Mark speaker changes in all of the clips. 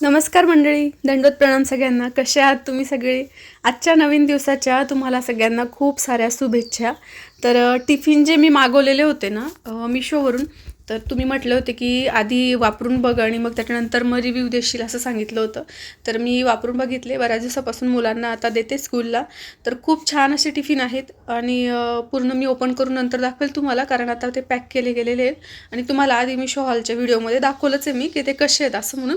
Speaker 1: नमस्कार मंडळी दंडोत प्रणाम सगळ्यांना. कसे आहात तुम्ही सगळे? आजच्या नवीन दिवसाच्या तुम्हाला सगळ्यांना खूप साऱ्या शुभेच्छा. तर टिफिन जे मी मागवलेले होते ना मिशोवरून तर तुम्ही म्हटले होते की आधी वापरून बघ आणि मग त्याच्यानंतर मग रिव्ह्यू देशील असं सांगितलं होतं. तर मी वापरून बघितले. बऱ्याच दिवसापासून मुलांना आता देते स्कूलला तर खूप छान असे टिफिन आहेत आणि पूर्ण मी ओपन करून नंतर दाखवेल तुम्हाला कारण आता ते पॅक केले गेलेले आहेत. आणि तुम्हाला आधी मी शो हॉलच्या व्हिडिओमध्ये दाखवलंच आहे मी की ते कसे आहेत असं म्हणून.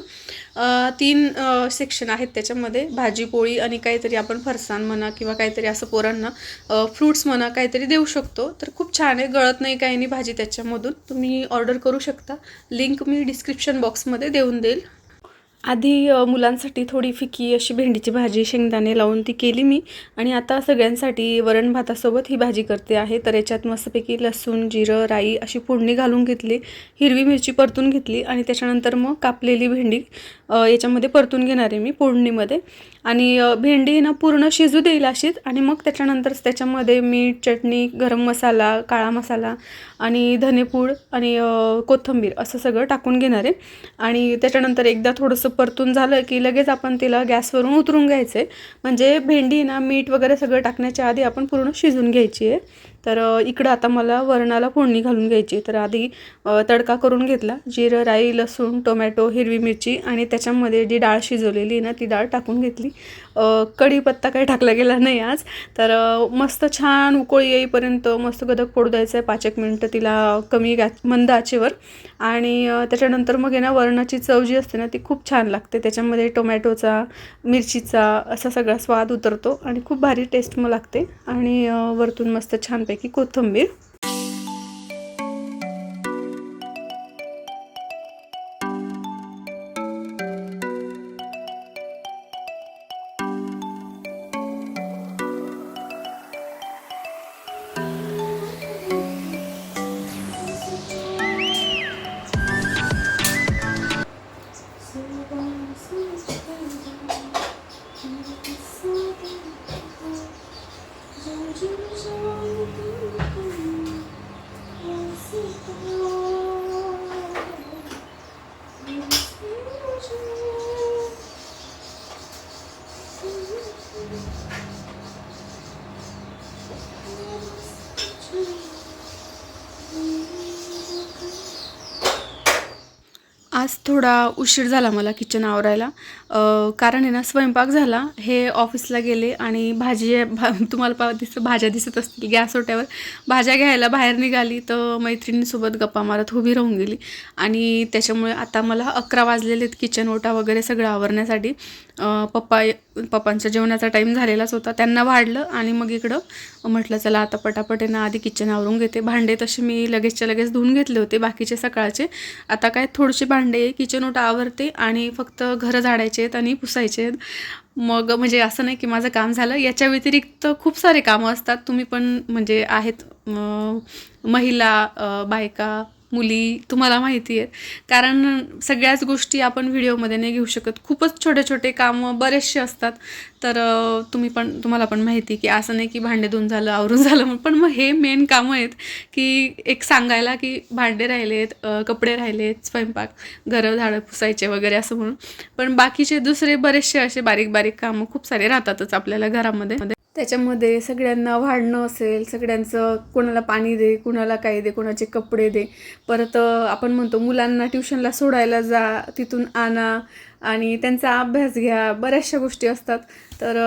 Speaker 1: तीन सेक्शन आहेत त्याच्यामध्ये. भाजी पोळी आणि काहीतरी आपण फरसाण म्हणा किंवा काहीतरी असं पोरांना फ्रूट्स म्हणा काहीतरी देऊ शकतो. तर खूप छान आहे. गळत नाही काही नाही भाजी त्याच्यामधून. तुम्ही ऑर्डर करू शकता. लिंक मी डिस्क्रिप्शन बॉक्समध्ये देऊन देईल. आधी मुलांसाठी थोडी फिकी अशी भेंडीची भाजी शेंगदाणे लावून ती केली मी. आणि आता सगळ्यांसाठी वरण भातासोबत ही भाजी करते आहे. तर याच्यात मस्तपैकी लसूण जिरं राई अशी फोडणी घालून घेतली. हिरवी मिरची परतून घेतली. आणि त्याच्यानंतर मग कापलेली भेंडी याच्यामध्ये परतून घेणार आहे मी फोडणीमध्ये. आणि भेंडी ना पूर्ण शिजू देईल अशीच. आणि मग त्याच्यानंतर त्याच्यामध्ये मीठ चटणी गरम मसाला काळा मसाला आणि धनेपूड आणि कोथंबीर कोथिंबीर असं सगळं टाकून घेणार आहे. आणि त्याच्यानंतर एकदा थोडंसं परतून झालं की लगेच आपण तिला गॅसवरून उतरून घ्यायचं. आहे म्हणजे भेंडी ना मीठ वगैरे सगळं टाकण्याच्या आधी आपण पूर्ण शिजून घ्यायची आहे. तर इकडं आता मला वरणाला फोडणी घालून घ्यायची तर आधी तडका करून घेतला. जिरं राई लसूण टोमॅटो हिरवी मिरची आणि त्याच्यामध्ये जी डाळ शिजवलेली आहे ना ती डाळ टाकून घेतली. कढीपत्ता काही टाकला गेला नाही आज. तर मस्त छान उकळी येईपर्यंत मस्त गदक फोडू द्यायचं आहे. पाच एक मिनटं तिला कमी गॅस मंद आचेवर. आणि त्याच्यानंतर मग आहे ना वरणाची चव जी असते ना ती खूप छान लागते. त्याच्यामध्ये टोमॅटोचा मिरचीचा असा सगळा स्वाद उतरतो आणि खूप भारी टेस्ट मग लागते. आणि वरतून मस्त छान छानपैकी कोथिंबीर しいよ。आज थोडा उशीर झाला मला किचन आवरायला. कारण आहे ना स्वयंपाक झाला. हे ऑफिसला गेले आणि भाजी भा तुम्हाला पा दिसत भाज्या दिसत असतील गॅस ओट्यावर. भाज्या घ्यायला बाहेर निघाली तर मैत्रिणीसोबत गप्पा मारत उभी राहून गेली. आणि त्याच्यामुळे आता मला अकरा वाजलेले आहेत किचन ओटा वगैरे सगळं आवरण्यासाठी. पप्पा पप्पांचा जेवणाचा टाईम झालेलाच होता. त्यांना वाढलं आणि मग इकडं म्हटलं चला आता पटापट आहे ना आधी किचन आवरून घेते. भांडे तसे मी लगेचच्या लगेच धुवून घेतले होते बाकीचे सकाळचे. आता काय थोडेसे भांडे किचन ओटा आवरते आणि फक्त घरं झाडायचे आहेत आणि पुसायचे आहेत. मग म्हणजे असं नाही की माझं काम झालं. याच्या व्यतिरिक्त खूप सारे कामं असतात. तुम्ही पण म्हणजे आहेत महिला बायका मुली तुम्हाला माहिती आहेत. कारण सगळ्याच गोष्टी आपण व्हिडिओमध्ये नाही घेऊ शकत. खूपच छोटे छोटे कामं बरेचसे असतात. तर तुम्ही पण तुम्हाला पण माहिती की असं नाही की भांडे धुवून झालं आवरून झालं पण मग हे मेन कामं आहेत की एक सांगायला की भांडे राहिलेत आहेत कपडे राहिलेत स्वयंपाक घरं झाडं पुसायचे वगैरे असं म्हणून. पण बाकीचे दुसरे बरेचसे असे बारीक बारीक कामं खूप सारे राहतातच आपल्याला घरामध्ये. त्याच्यामध्ये सगळ्यांना वाढणं असेल सगळ्यांचं कोणाला पाणी दे कोणाला काय दे कोणाचे कपडे दे. परत आपण म्हणतो मुलांना ट्युशनला सोडायला जा तिथून आणा आणि त्यांचा अभ्यास घ्या. बऱ्याचशा गोष्टी असतात. तर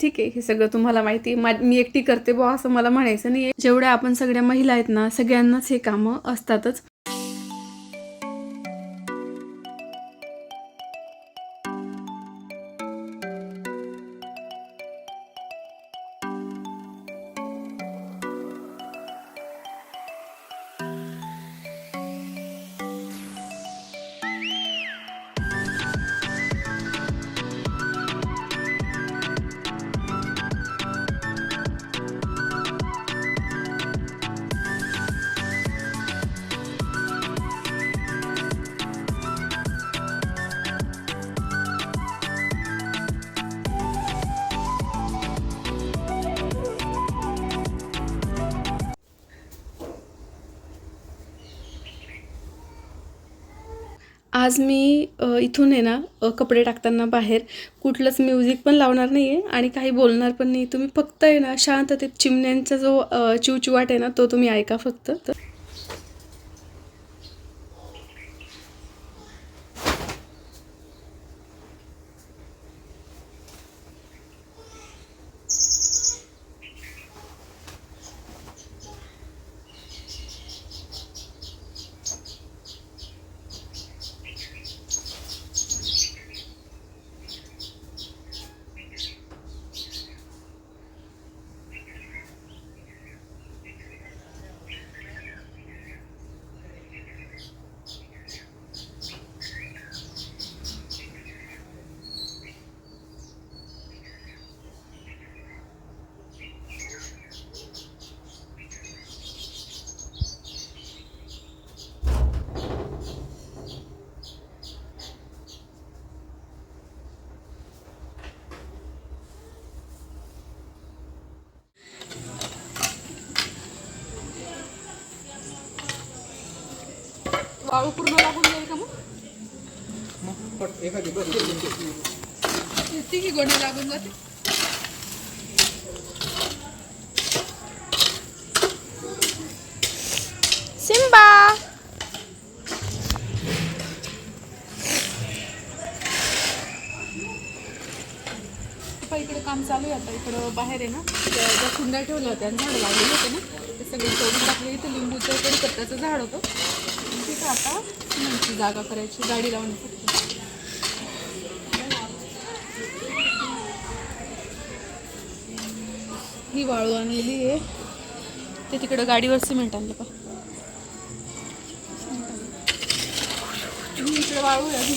Speaker 1: ठीक आहे हे सगळं तुम्हाला माहिती आहे. मा मी एकटी करते बुवा असं मला म्हणायचं नाही जेवढ्या आपण सगळ्या महिला आहेत ना सगळ्यांनाच हे कामं असतातच.
Speaker 2: आज मी इथून आहे ना कपडे टाकताना बाहेर कुठलंच म्युझिक पण लावणार नाही आहे आणि काही बोलणार पण नाही. तुम्ही फक्त आहे ना शांततेत चिमण्यांचा जो चिवचिवाट आहे ना तो तुम्ही ऐका फक्त. तर वाळू पूर्ण लागून जाईल का मग?
Speaker 3: एखादी
Speaker 2: तिघी गोणी लागून जाते
Speaker 1: सिम्बा.
Speaker 2: इकडे काम चालू आहे आता. इकडं बाहेर आहे ना. त्या ज्या कुंड्या ठेवल्या होत्या झाडं लावलेली होते ना. ते सगळे तोडून टाकले. इथं लिंबूचं कडीपत्त्याचं झाड होतं. तिथं आता सिमेंटची जागा करायची गाडी लावण्यासाठी ही वाळू आणलेली आहे. ते तिकडं गाडीवर सिमेंट आणलं का इकडे वाळू आहे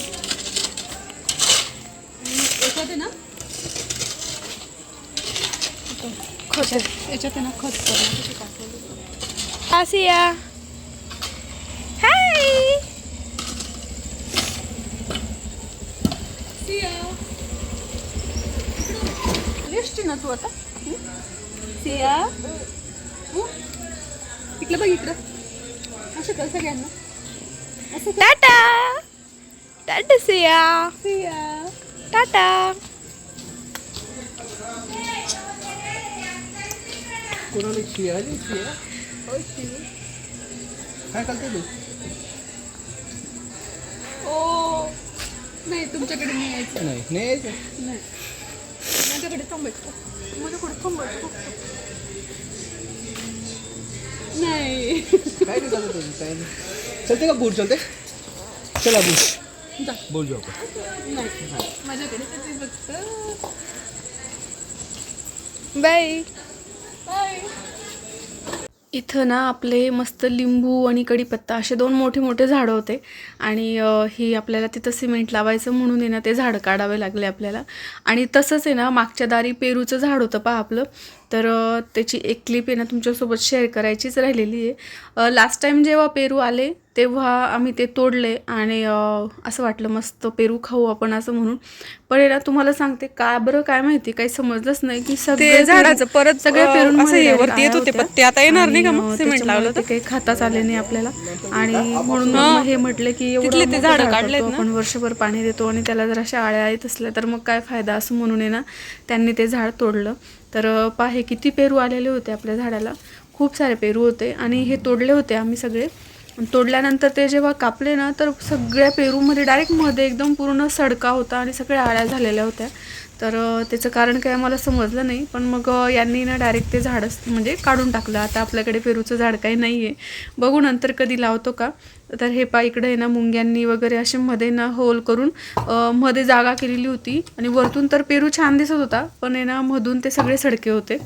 Speaker 2: याच्यात आहे ना? खत याच्यात आहे ना खत टाकलेलं
Speaker 1: आसिया.
Speaker 2: लिस्ट ना तू आता हं? सिया हं? इकडं बघ इकडं असं कर सगळ्यांना असं कर
Speaker 1: टाटा टाटा सिया
Speaker 2: सिया
Speaker 1: टाटा
Speaker 3: कोणाला शिया आली शिया काय करते तू
Speaker 2: ओ नाही तुमच्याकडे नाही यायचं.
Speaker 3: नाही नाही यायचं.
Speaker 2: नाही. माझ्याकडे थांबायचं माझ्याकडे थांबायचं नाही.
Speaker 3: काय नाही चालत तुझं काय नाही. चलते का बूट चलते? चला बूट
Speaker 2: जा.
Speaker 3: बोल जाऊ आपण.
Speaker 2: नाही. माझ्याकडे फक्त
Speaker 1: बाय.
Speaker 2: बाय.
Speaker 1: इथं ना आपले मस्त लिंबू आणि कढीपत्ता असे दोन मोठे मोठे झाडं होते. आणि ही आपल्याला तिथं सिमेंट लावायचं म्हणून आहे ना ते झाडं काढावे लागले आपल्याला. आणि तसंच आहे ना मागच्या दारी पेरूचं झाड होतं पहा आपलं. तर त्याची एक क्लिप आहे ना तुमच्यासोबत शेअर करायचीच राहिलेली आहे लास्ट टाईम जेव्हा पेरू आले तेव्हा आम्ही ते तोडले आणि असं वाटलं मस्त पेरू खाऊ आपण असं म्हणून पण आहे ना तुम्हाला सांगते का बरं काय माहिती काही समजलंच नाही की सगळे
Speaker 2: ते झाडाचं
Speaker 1: पेरू-
Speaker 2: परत,
Speaker 1: सगळ्या
Speaker 2: वरती येत होते. पत्ते. आता येणार नाही का सिमेंट लावलं
Speaker 1: ते काही खाताच आले नाही आपल्याला आणि म्हणून मग
Speaker 2: हा.
Speaker 1: म्हटलं की एवढं
Speaker 2: ते झाडं ना?
Speaker 1: आपण वर्षभर पाणी देतो आणि त्याला जर अशा आळ्या येत असल्या तर मग काय फायदा असं म्हणून आहे ना त्यांनी ते झाड तोडलं तर पाहे पहा हे किती पेरू आलेले होते आपल्या झाडाला. खूप सारे पेरू होते आणि हे तोडले होते आम्ही सगळे. तोडल्यानंतर ते जेव्हा कापले ना तर सगळ्या पेरूमध्ये डायरेक्टमध्ये एकदम पूर्ण सडका होता आणि सगळ्या आळ्या झालेल्या होत्या. तर त्याचं कारण काय मला समजलं नाही. पण मग यांनी ना डायरेक्ट ते झाडच म्हणजे काढून टाकलं. आता आपल्याकडे पेरूचं झाड काही नाही आहे बघू नंतर कधी लावतो का? तर हे पा इकडे आहे ना मुंग्यांनी वगैरे असे मध्ये ना होल करून मध्ये जागा केलेली होती. आणि वरतून तर पेरू छान दिसत होता पण आहे ना मधून ते सगळे सडके होते.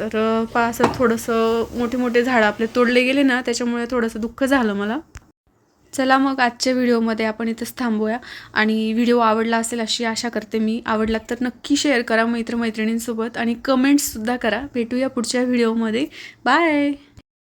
Speaker 1: तर पा असं थोडंसं मोठे मोठे झाडं आपले तोडले गेले ना त्याच्यामुळे थोडंसं दुःख झालं मला. चला मग आजच्या व्हिडिओमध्ये आपण इथंच थांबूया. आणि व्हिडिओ आवडला असेल अशी आशा करते मी. आवडला तर नक्की शेअर करा मैत्रमैत्रिणींसोबत आणि कमेंट्ससुद्धा करा. भेटूया पुढच्या व्हिडिओमध्ये. बाय